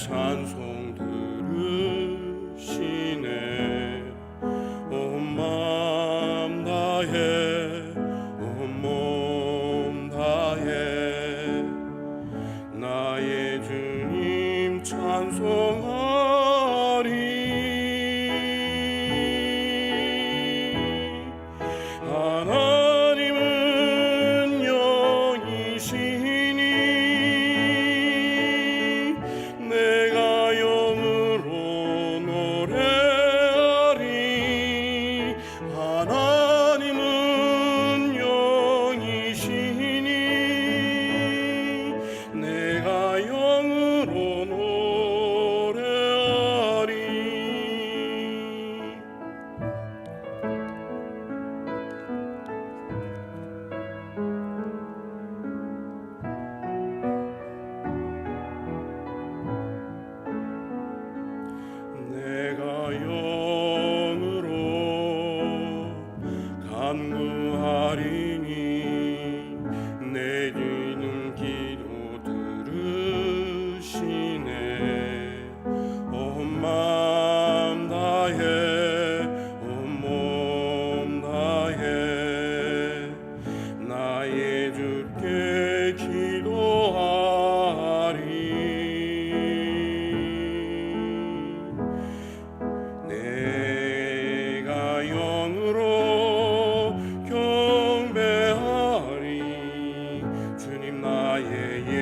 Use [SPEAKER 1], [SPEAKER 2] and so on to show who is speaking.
[SPEAKER 1] 찬송 간구하리니 내 주님 기도 들으시네. 온맘 다해 온몸 다해. 나의 주께 기도하 Anna, yeah.